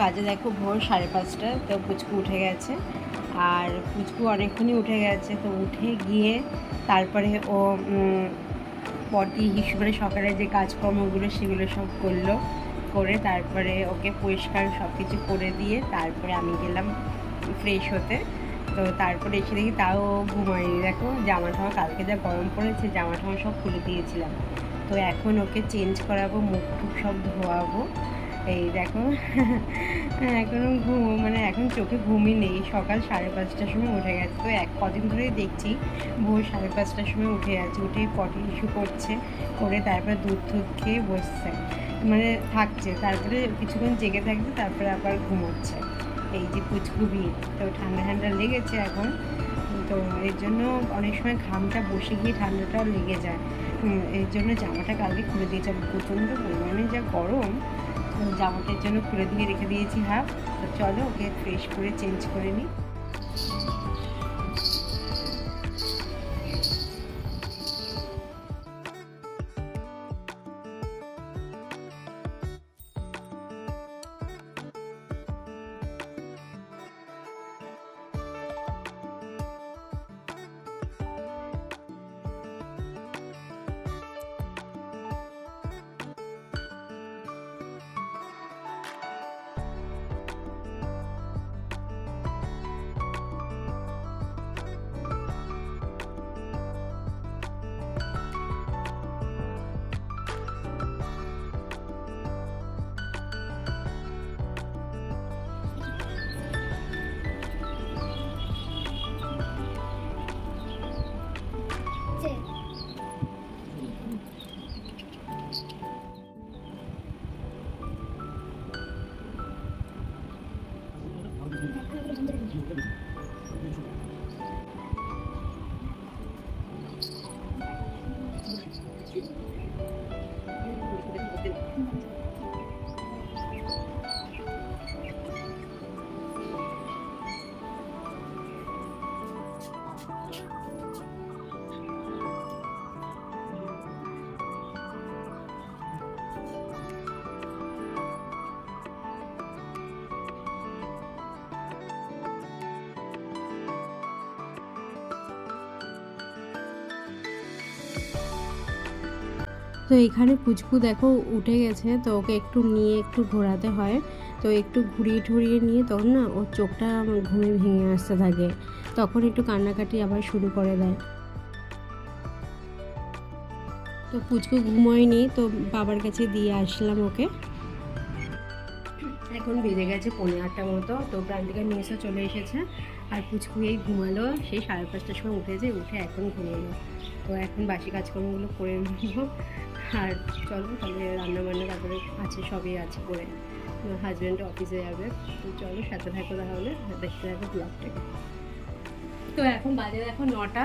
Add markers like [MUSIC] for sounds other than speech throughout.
বাজে দেখো ভোর সাড়ে পাঁচটা, তো পুচকু উঠে গেছে। আর পুচকু অনেকক্ষণই উঠে গেছে, তো উঠে গিয়ে তারপরে ও পটি হিসু মানে সকালে যে কাজকর্মগুলো সেগুলো সব করল, করে তারপরে ওকে পরিষ্কার সব কিছু করে দিয়ে তারপরে আমি গেলাম ফ্রেশ হতে। তো তারপরে এসে দেখি তাও ঘুমায়নি। দেখো জামা ঠামা কালকে যা গরম পড়েছে জামা ঠামা সব খুলে দিয়েছিলাম। তো এখন ওকে চেঞ্জ করাবো মুখ টুক সব ধোয়াবো। এই দেখো। এখনও ঘুম মানে এখন চোখে ঘুমই নেই। সকাল সাড়ে পাঁচটার সময় উঠে গেছে। তো এক, কদিন ধরেই দেখছি ভোর সাড়ে পাঁচটার সময় উঠে যাচ্ছে উঠে পটি ইস্যু করছে, করে তারপরে দুধ দুধ খেয়ে বসছে। মানে থাকছে। তারপরে কিছুক্ষণ জেগে থাকছে, তারপরে আবার ঘুমোচ্ছে। এই যে পুচকুবি তো ঠান্ডা ঠান্ডা লেগেছে এখন। তো এর জন্য অনেক সময় ঘামটা বসে গিয়ে ঠান্ডাটাও লেগে যায়। এর জন্য জামাটা কালকে খুলে দিয়েছে। প্রচণ্ড পরিমাণে যা গরম জামাটার জন্য খুলে দিয়ে রেখে দিয়েছি হাফ তো চলো ওকে ফ্রেশ করে চেঞ্জ করে নিই তো এখানে পুচকু দেখো উঠে গেছে, তো ওকে একটু নিয়ে একটু ঘোরাতে হয়। তো একটু ঘুরিয়ে ঠুরিয়ে নিয়ে তখন না ওর চোখটা ঘুমে ভেঙে আসতে থাকে। তখন একটু কান্নাকাটি আবার শুরু করে দেয়। তো পুচকু ঘুমোয়নি, তো বাবার কাছে দিয়ে আসলাম ওকে। এখন বেজে গেছে পনেরো আটটা মতো, তো প্রান্তিকা নিয়ে চলে এসেছে। আর পুচকু এই ঘুমালো সেই সাড়ে পাঁচটার সময় উঠেছে, উঠে এখন ঘুমালো। তো এখন বাসি কাজকর্মগুলো করে নেব। আর চলো তাহলে রান্না বান্না তারপরে আছে, সবই আছে করে। হাজব্যান্ড অফিসে যাবে। তো চলো সাথে থাকো তাহলে দেখতে থাকো ব্লগটাকে তো এখন বাজে দেখো নটা।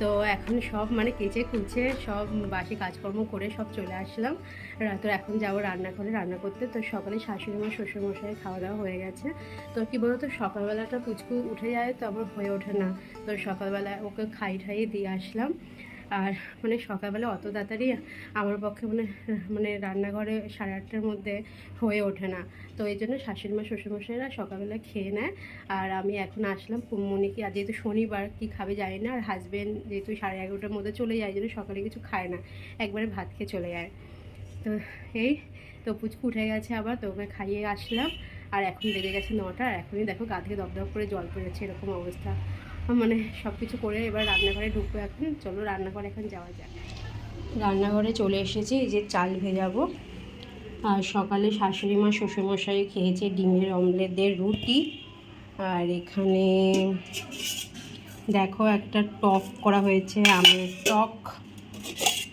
তো এখন সব মানে কেচে কুচে সব বাসি কাজকর্ম করে সব চলে আসলাম। তো এখন যাব রান্নাঘরে রান্না করতে। তো সকালে শাশুড়ি মা, শ্বশুরমশাই খাওয়া দাওয়া হয়ে গেছে। তো কী বলতো, সকালবেলাটা পুচকু উঠে যায়, তো আবার হয়ে ওঠে না। তো সকালবেলা ওকে খাই ঠাইয়ে দিয়ে আসলাম। আর মানে সকালবেলা অত তাড়াতাড়ি আমার পক্ষে মানে মানে রান্নাঘরে সাড়ে আটটার মধ্যে হয়ে ওঠে না। তো এই জন্য শাশুড়ি মা শ্বশুরমশাইরা সকালবেলা খেয়ে নেয়। আর আমি এখন আসলাম মনিকে আর যেহেতু শনিবার, কী খাবে জানি না। আর হাজবেন্ড যেহেতু সাড়ে এগারোটার মধ্যে চলে যায় জন্য সকালে কিছু খায় না। একবারে ভাত খেয়ে চলে যায়। তো এই, তো পুচকু উঠে গেছে আবার, তো ওকে খাইয়ে আসলাম। আর এখন বেজে গেছে নটা। আর এখনই দেখো গা থেকে দপদপ করে জল পড়েছে, এরকম অবস্থা। মানে সব কিছু করে এবার রান্নাঘরে ঢুকবো এখন। চলো রান্নাঘরে এখন যাওয়া যাক। রান্নাঘরে চলে এসেছি, এই যে চাল ভেজাবো। আর সকালে শাশুড়ি মা, শ্বশুরমশাই খেয়েছে ডিমের অমলেট দিয়ে রুটি। আর এখানে দেখো একটা টক করা হয়েছে, আমের টক।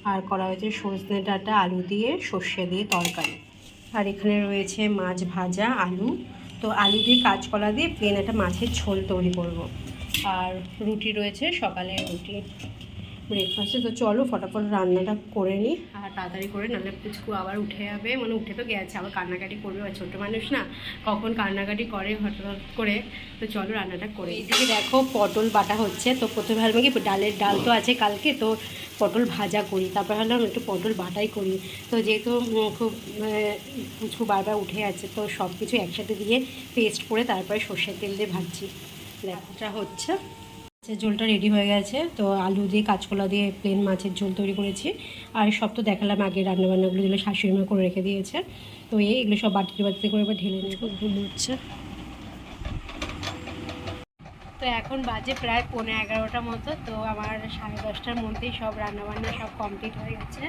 আর করা হয়েছে সজনে ডাঁটা, আলু দিয়ে সর্ষে দিয়ে তরকারি। আর এখানে রয়েছে মাছ ভাজা, আলু। তো আলু দিয়ে কাঁচকলা দিয়ে প্লেন একটা মাছের ঝোল তৈরি করব। আর রুটি রয়েছে সকালে রুটি ব্রেকফাস্টে তো চলো ফটাফট রান্নাটা করে নিই। আর তাড়াতাড়ি করে নাহলে পুচকু আবার উঠে যাবে। মানে উঠে তো গেছে আবার কান্নাকাটি করবে আর ছোটো মানুষ না। কখন কান্নাকাটি করে হঠাৎ করে। তো চলো রান্নাটা করে এইদিকে দেখো পটল বাটা হচ্ছে। তো প্রথমে ভাবলাম কি ডালের ডাল তো আছে কালকে তো পটল ভাজা করি। তারপর ভাবলাম একটু পটল বাটাই করি। তো যেহেতু খুব পুচকু বারবার উঠে আছে তো সব কিছু একসাথে দিয়ে পেস্ট করে তারপরে সর্ষের তেল দিয়ে ভাজছি। লেখাটা হচ্ছে মাছের ঝোলটা রেডি হয়ে গেছে তো আলু দিয়ে কাঁচকলা দিয়ে প্লেন মাছের ঝোল তৈরি করেছি আর সব তো দেখালাম আগে রান্নাবান্নাগুলো যেগুলো শাশুড়ি মা করে রেখে দিয়েছে তো এইগুলো সব বাটিতে বাটিতে করে এবার ঢেলে ভুল হচ্ছে তো এখন বাজে প্রায় পৌনে এগারোটা মতো, তো আমার সাড়ে দশটার মধ্যেই সব রান্নাবান্না সব কমপ্লিট হয়ে গেছে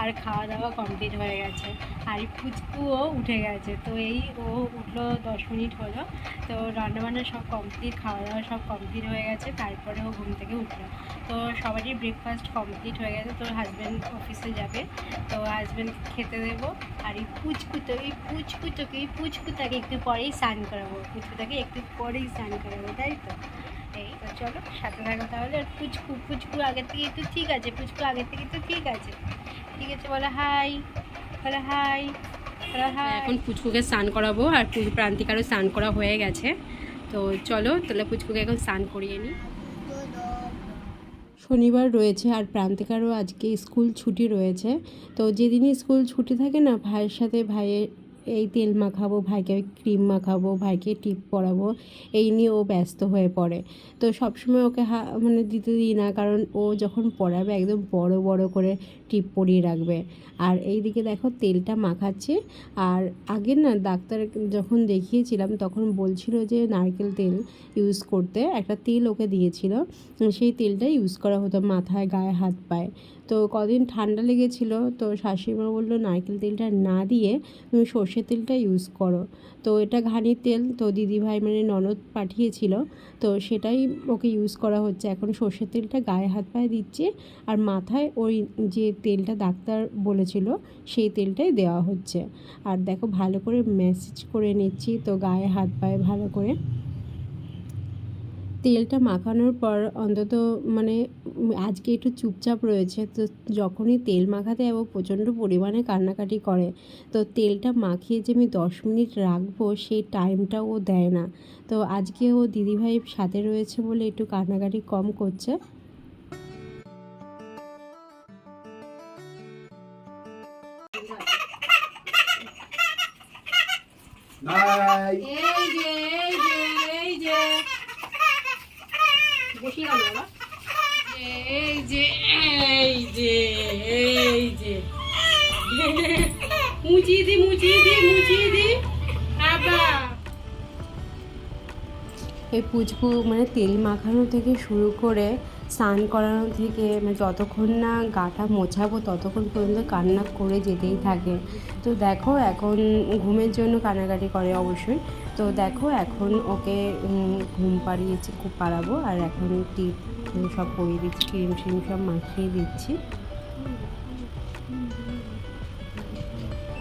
আর খাওয়া দাওয়া কমপ্লিট হয়ে গেছে। আর এই পুচকুও উঠে গেছে, তো এই ও উঠল দশ মিনিট হলো, তো রান্নাবান্না সব কমপ্লিট খাওয়া দাওয়া সব কমপ্লিট হয়ে গেছে, তারপরে ও ঘুম থেকে উঠল। তো সবারই ব্রেকফাস্ট কমপ্লিট হয়ে গেছে তোর হাজব্যান্ড অফিসে যাবে, তো হাজব্যান্ড খেতে দেবো, আর এই পুচকুতো এই পুচকুটোকে এই পুচকুটাকে একটু পরেই স্নান করাবো পুচকুটাকে একটু পরেই স্নান করাবো, তাই তো? এই তো চলো, সাথে থাকো তাহলে। আর পুচকু পুচকু আগের থেকে তো ঠিক আছে, পুচকু আগের থেকে তো ঠিক আছে। ঠিক আছে, বলো হাই বলো হাই এখন পুচকুকে স্নান করাবো, আর পুজো প্রান্তিকারও স্নান করা হয়ে গেছে। তো চলো, তাহলে পুচকুকে এখন স্নান করিয়ে নিই। শনিবার রয়েছে, আর প্রান্তিকারও আজকে স্কুল ছুটি রয়েছে। তো যেদিনই স্কুল ছুটি থাকে না, ভাইয়ের সাথে ভাইয়ের এই তেল মাখাবো, ভাইকে ক্রিম মাখাবো, ভাইকে টিপ পরাবো, এই নিয়ে ও ব্যস্ত হয়ে পড়ে। তো সবসময় ওকে হা মানে দিতে দিই না, কারণ ও যখন পড়াবে, একদম বড় বড় করে টিপ পরিয়ে রাখবে। আর এই দিকে দেখো তেলটা মাখাচ্ছে। আর আগে না ডাক্তার যখন দেখিয়েছিলাম, তখন বলছিল যে নারকেল তেল ইউজ করতে। একটা তেল ওকে দিয়েছিল। সেই তেলটা ইউজ করা হতো মাথায়, গায়ে হাত পায়ে। তো কদিন ঠান্ডা লেগেছিল, তো শাশুড়িমা বলল, নারকেল তেলটা না দিয়ে তুমি সর্ষের তেলটা ইউজ করো। তো এটা ঘানির তেল, তো দিদিভাই মানে ননদ পাঠিয়েছিল। তো সেটাই ওকে ইউজ করা হচ্ছে। এখন সর্ষের তেলটা গায়ে হাত পায়ে দিচ্ছে। আর মাথায় ওই যে তেলটা ডাক্তার বলেছিল, সেই তেলটাই দেওয়া হচ্ছে। আর দেখো ভালো করে ম্যাসেজ করে নিচ্ছি, তো গায়ে হাত পায়ে ভালো করে। তেলটা মাখানোর পর অন্তত মানে আজকে একটু চুপচাপ রয়েছে, তো যখনই তেল মাখাতে যাব প্রচণ্ড পরিমাণে কান্নাকাটি করে। তো তেলটা মাখিয়ে যে আমি দশ মিনিট রাখব সেই টাইমটা ও দেয় না। তো আজকে ও দিদিভাই সাথে রয়েছে বলে একটু কান্নাকাটি কম করছে। নাই এই যে এই যে এই যে। বসিয়ে গেল বাবা এই যে এই যে এই যে। মুচিয়ে দি মুচিয়ে দি মুচিয়ে দি। আবার এই পুচকু মানে তেল মাখানো থেকে শুরু করে স্নান করানো থেকে মানে যতক্ষণ না গাটা মোছাবো ততক্ষণ পর্যন্ত কান্না করে যেতেই থাকে। তো দেখো এখন ঘুমের জন্য কান্নাকাটি করে অবশ্যই। তো দেখো এখন ওকে ঘুম পাড়িয়েছি খুব পাড়াবো আর এখন টিপ সব পরিয়ে দিচ্ছি, ক্রিম ট্রিম সব মাখিয়ে দিচ্ছি।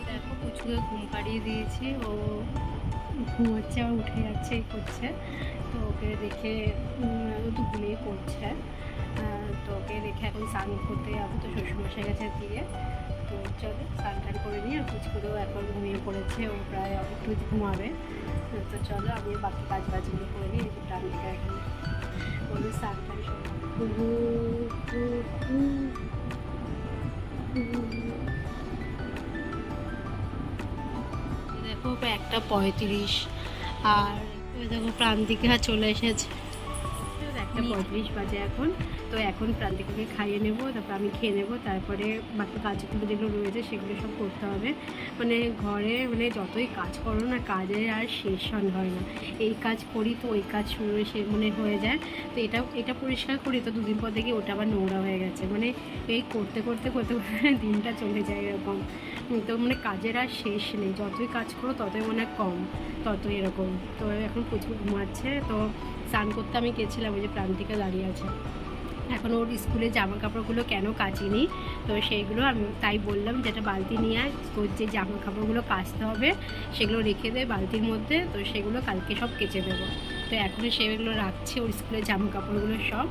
দেখো ঘুম পাড়িয়ে দিয়েছি, ও ঘুমোচ্ছে আর উঠে যাচ্ছে করছে। তো ওকে দেখে ও তো ঘুমিয়ে পড়ছে। তো ওকে দেখে এখন স্নান করতে যাব, তো শ্বশুরমশাই গেছে দিয়ে। তো চলো, স্নান টান করে নিই আর পুচকুরেও এখন ঘুমিয়ে পড়েছে, ও প্রায় একটু ঘুমাবে। তো চলো আমি বাকি কাজ বাজগুলো করে নিই যে ডান দিকে এখানে ওদের স্নান টান দেখো একটা পঁয়ত্রিশ। আর দেখো প্রান্তিকা চলে এসেছে। একটা পঁয়ত্রিশ বাজে এখন। তো এখন প্রান্তিকাকে খাইয়ে নেব, তারপর আমি খেয়ে নেব, তারপরে বাকি কাজগুলো যেগুলো রয়েছে সেগুলো সব করতে হবে। মানে ঘরে মানে যতই কাজ করো না কাজের আর শেষ হয় না। এই কাজ করি তো ওই কাজ শুরু সে মানে হয়ে যায়। তো এটা এটা পরিষ্কার করি তো দুদিন পর দেখি ওটা আবার নোংরা হয়ে গেছে। মানে এই করতে করতে করতে [LAUGHS] দিনটা চলে যায় এরকম। তো মানে কাজের আর শেষ নেই। যতই কাজ করো ততই মনে হয় কম, ততই এরকম। তো এখন প্রচুর ঘুমাচ্ছে। তো স্নান করতে আমি গেছিলাম ওই যে প্রান্তিকা দাঁড়িয়ে আছে। এখন ওর স্কুলে জামা কাপড়গুলো কেন কাচিনি? তো সেইগুলো আমি তাই বললাম যেটা বালতি নিয়ে আয় ওর যে জামা কাপড়গুলো কাচতে হবে সেগুলো রেখে দেয় বালতির মধ্যে, তো সেগুলো কালকে সব কেচে দেবো। তো এখন সেগুলো রাখছে, ওর স্কুলের জামা কাপড়গুলো সব।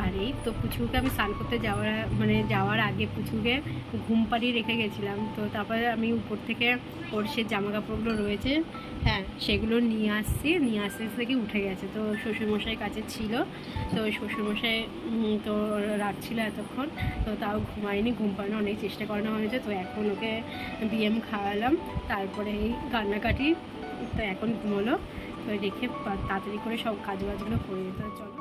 আর এই তো পুচুকে আমি স্নান করতে যাওয়ার মানে যাওয়ার আগে পুচুকে ঘুম পাড়িয়ে রেখে গেছিলাম। তো তারপরে আমি উপর থেকে ওর সে জামা কাপড়গুলো রয়েছে হ্যাঁ সেগুলো নিয়ে আসছি। নিয়ে আসতে আসতে থেকে উঠে গেছে। তো শ্বশুরমশাই কাছে ছিল। তো শ্বশুরমশাই তো রাখছিল এতক্ষণ। তো তাও ঘুমায়নি, ঘুম পাড়ানো অনেক চেষ্টা করানো হয়েছে। তো এখন ওকে বিএম খাওয়ালাম। তারপরে এই কান্নাকাটি তো এখন ঘুমোলো। তো রেখে তাড়াতাড়ি করে সব কাজ বাজগুলো করে তো চলো।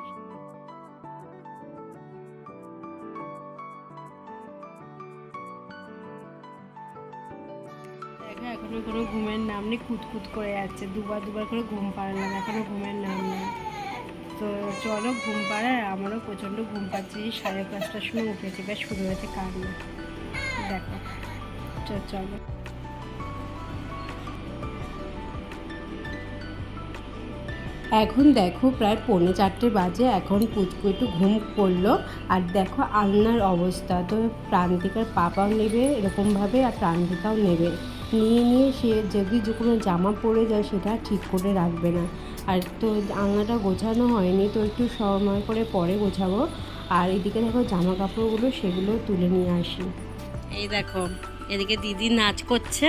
দেখো এখনও কোনো ঘুমের নাম নেই, কুতকুত করে যাচ্ছে। দুবার দুবার করে ঘুম পাড়ালাম, এখনও ঘুমের নাম নেই। তো চলো ঘুম পাড়ায়, আমারও প্রচণ্ড ঘুম পাচ্ছে সাড়ে পাঁচটার সময় উঠেছে, বেশ শুরু হয়েছে কান্না। দেখো চলো। এখন দেখো প্রায় পৌনে চারটে বাজে, এখন পুচকু একটু ঘুম পড়ল আর দেখো আলনার অবস্থা, তো প্রান্তিকার পাপাও নেবে এরকমভাবে, আর প্রান্তিকাও নেবে। নিয়ে নিয়ে সে যদি যে কোনো জামা পরে যায় সেটা ঠিক করে রাখবে না। আর তো আঙাটা গোছানো হয়নি, তো একটু সময় করে পরে গোছাবো। আর এদিকে দেখো জামা কাপড়গুলো সেগুলো তুলে নিয়ে আসি। এই দেখো, এদিকে দিদি নাচ করছে।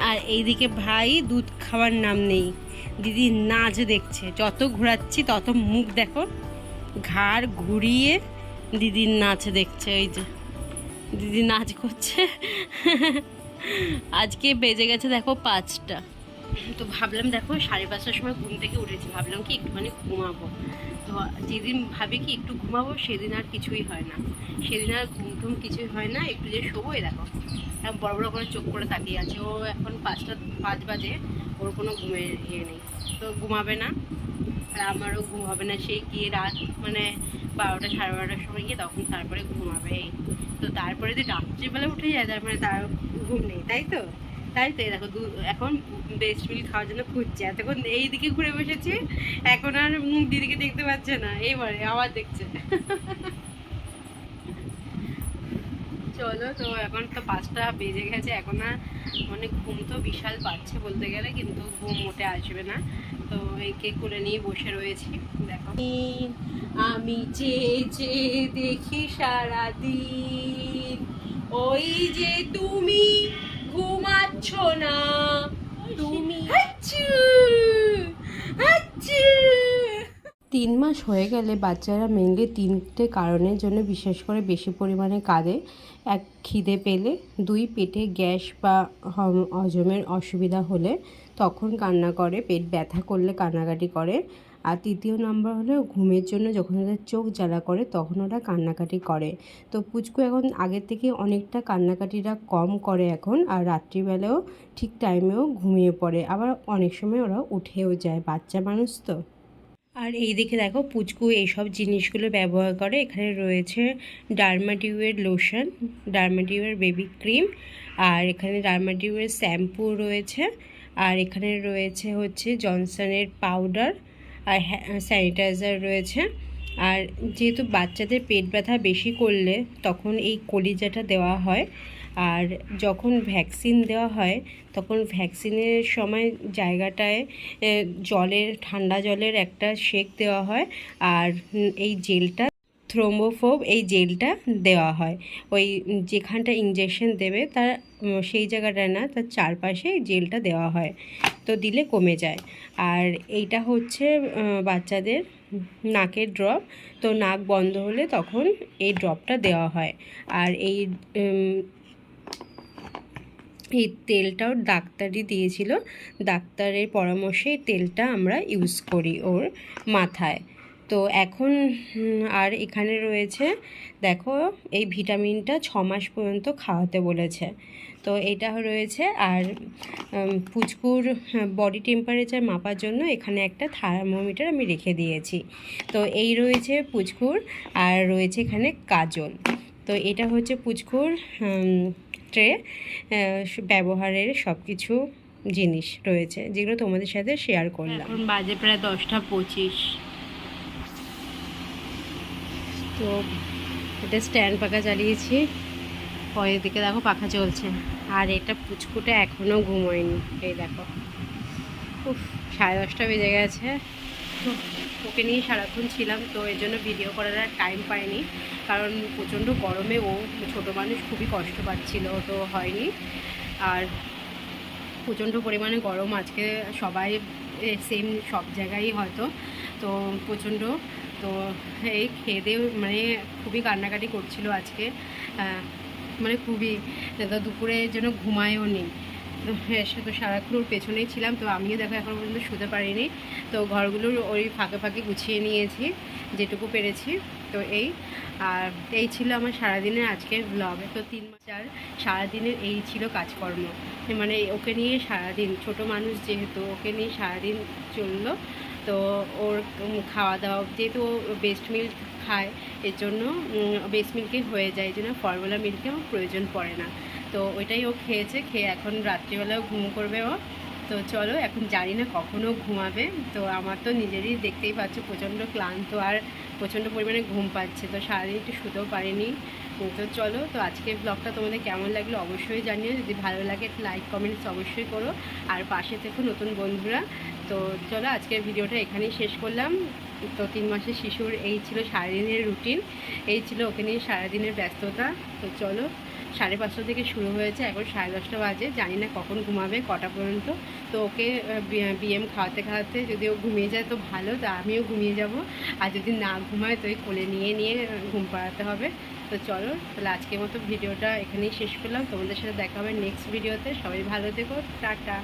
আর এইদিকে ভাই দুধ খাওয়ার নাম নেই। দিদি নাচ দেখছে, যত ঘোরাচ্ছি তত মুখ দেখো। ঘাড় ঘুরিয়ে দিদির নাচ দেখছে ওই যে। দিদি নাচ করছে। [LAUGHS] আজকে বেজে গেছে দেখো পাঁচটা। তো ভাবলাম দেখো সাড়ে পাঁচটার সময় ঘুম থেকে উঠেছি। ভাবলাম কি একটুখানি ঘুমাবো। তো যেদিন ভাবি কি একটু ঘুমাবো, সেদিন আর কিছুই হয় না। সেদিন আর ঘুম টুম কিছুই হয় না, একটু যে শোবোই দেখো। এখন বড় বড় করে চোখ করে তাকিয়ে আছে। ও এখন পাঁচটা পাঁচ বাজে, ওর কোনো ঘুমের ইয়ে নেই। তো ঘুমাবে না, আর আমারও ঘুম হবে না। সেই গিয়ে রাত মানে বারোটা সাড়ে বারোটার সময় গিয়ে তখন তারপরে ঘুমাবে। তো তারপরে যদি রাত্রিবেলা উঠে যায় তার মানে তার ঘুম নেই তাই তো? তাই তো দেখো এখন বেস্ট মিল খাওয়ার জন্য খুঁজছে। এতক্ষণ এই দিকে ঘুরে বসেছে এখন আর উম, দিদিকে দেখতে পাচ্ছে না। এইবারে আবার দেখছে। চলো তো এখন তো পাঁচটা বেজে গেছে এখন আর মানে ঘুম তো বিশাল পাচ্ছে বলতে গেলে কিন্তু ঘুম মোটে আসবে না। তো একে করে নিয়ে বসে রয়েছি, দেখো। আমি চেয়ে চেয়ে দেখি সারা দিন ওই যে তুমি ঘুমাচ্ছ না। তুমি তিন মাস হয়ে গেলে বাচ্চারা মেনলি তিনটে কারণের জন্য বিশেষ করে বেশি পরিমাণে কাঁদে। এক খিদে পেলে, দুই পেটে গ্যাস বা হজমের অসুবিধা হলে তখন কান্না করে, পেট ব্যথা করলে কান্নাকাটি করে। আর তৃতীয় নাম্বার হলো ঘুমের জন্য যখন ওদের চোখ জ্বালা করে তখন ওরা কান্নাকাটি করে। তো পুচকু এখন আগের থেকে অনেকটা কান্নাকাটিটা কম করে এখন আর রাত্রিবেলাও ঠিক টাইমেও ঘুমিয়ে পড়ে। আবার অনেক সময় ওরা উঠেও যায়, বাচ্চা মানুষ তো। আর এই দিকে দেখো পুচকু এইসব জিনিসগুলো ব্যবহার করে। এখানে রয়েছে ডার্মাটিউয়ের লোশন, ডার্মাটিউয়ের বেবি ক্রিম, আর এখানে ডার্মাটিউয়ের শ্যাম্পু রয়েছে। আর এখানে রয়েছে হচ্ছে জনসনের পাউডার আর স্যানিটাইজার রয়েছে। আর যেহেতু বাচ্চাদের পেট ব্যথা বেশি করলে তখন এই কলিজাটা দেওয়া হয়। আর যখন ভ্যাকসিন দেওয়া হয়, তখন ভ্যাকসিনের সময় জায়গাটায় জলের, ঠান্ডা জলের একটা শেক দেওয়া হয়। আর এই জেলটা থ্রোম্বোফোব এই জেলটা দেওয়া হয়। ওই যেখানটা ইঞ্জেকশন দেবে তার সেই জায়গাটায় না, তার চারপাশে জেলটা দেওয়া হয়। তো দিলে কমে যায়। আর এইটা হচ্ছে বাচ্চাদের নাকের ড্রপ তো নাক বন্ধ হলে তখন এই ড্রপটা দেওয়া হয়। আর এই এই তেলটাও ডাক্তারই দিয়েছিল। ডাক্তারের পরামর্শে তেলটা আমরা ইউজ করি ওর মাথায়। তো এখন আর এখানে রয়েছে, দেখো, এই ভিটামিনটা ছ মাস পর্যন্ত খাওয়াতে বলেছে। তো এটা রয়েছে, আর পুচকুর বডি টেম্পারেচার মাপার জন্য এখানে একটা থার্মোমিটার আমি রেখে দিয়েছি। তো এই রয়েছে পুচকুর, আর রয়েছে এখানে কাজল। তো এটা হচ্ছে পুচকুর ট্রে ব্যবহারের সব কিছু জিনিস রয়েছে, যেগুলো তোমাদের সাথে শেয়ার করলাম। বাজে প্রায় দশটা পঁচিশ। তো এটা স্ট্যান্ড পাখা চালিয়েছি। পরের দিকে দেখো পাখা চলছে। আর এটা পুচকুটা এখনও ঘুমোয়নি। এই দেখো। উফ, সাড়ে দশটা বেজে গেছে। তো ওকে নিয়ে সারাক্ষণ ছিলাম, তো এর জন্য ভিডিও করার আর টাইম পাইনি। কারণ প্রচণ্ড গরমে ও ছোটো মানুষ খুবই কষ্ট পাচ্ছিল, তো হয়নি। আর প্রচণ্ড পরিমাণে গরম আজকে সবাই সেম সব জায়গায় হয়তো। তো প্রচণ্ড তো এই খেয়ে মানে খুবই কান্নাকাটি করছিল আজকে। মানে খুবই। তো দুপুরে যেন ঘুমায়ও নি। তো হ্যাঁ, তো সারাক্ষণ ওর পেছনেই ছিলাম তো আমিও দেখো এখন পর্যন্ত শুতে পারিনি। তো ঘরগুলোর ওই ফাঁকে ফাঁকে গুছিয়ে নিয়েছি যেটুকু পেরেছি। তো এই। আর এই ছিল আমার সারাদিনের আজকের ব্লগ তো তিন মাস আর সারাদিনের এই ছিল কাজকর্ম। মানে ওকে নিয়ে সারাদিন ছোট মানুষ যেহেতু ওকে নিয়ে সারাদিন চলল। তো ওর খাওয়া দাওয়া যেহেতু ও বেস্ট মিল্ক খায়। এর জন্য বেস্ট মিল্কে হয়ে যায় এই জন্য ফর্মুলা মিল্কে আমার প্রয়োজন পড়ে না। তো ওইটাই ও খেয়েছে, খেয়ে এখন রাত্রিবেলাও ঘুম করবে ও। তো চলো, এখন জানি না কখনও ঘুমাবে। তো আমার তো নিজেরই দেখতেই পাচ্ছ, প্রচণ্ড ক্লান্ত। আর প্রচণ্ড পরিমাণে ঘুম পাচ্ছে, তো সারাদিন একটু শুতেও পারিনি। তো চলো, তো আজকের ব্লগটা তোমাদের কেমন লাগল অবশ্যই জানিও, যদি ভালো লাগে লাইক কমেন্টস অবশ্যই করো। আর পাশে থেকে নতুন বন্ধুরা। তো চলো, আজকের ভিডিওটা এখানেই শেষ করলাম। তো তিন মাসের শিশুর এই ছিল সারাদিনের রুটিন এই ছিল ওকে নিয়ে সারাদিনের ব্যস্ততা। তো চলো সাড়ে পাঁচটা থেকে শুরু হয়েছে, এখন সাড়ে দশটা বাজে, জানি না কখন ঘুমাবে, কটা পর্যন্ত। তো ওকে বিএম খাওয়াতে খাওয়াতে যদি ও ঘুমিয়ে যায় তো ভালো, তা আমিও ঘুমিয়ে যাব। আর যদি না ঘুমায় তো ওই কোলে নিয়ে নিয়ে ঘুম পাড়াতে হবে। তো চলো, তাহলে আজকের মতো ভিডিওটা এখানেই শেষ করলাম। তোমাদের সাথে দেখা হবে নেক্সট ভিডিওতে সবাই ভালো থেকো। টাটা।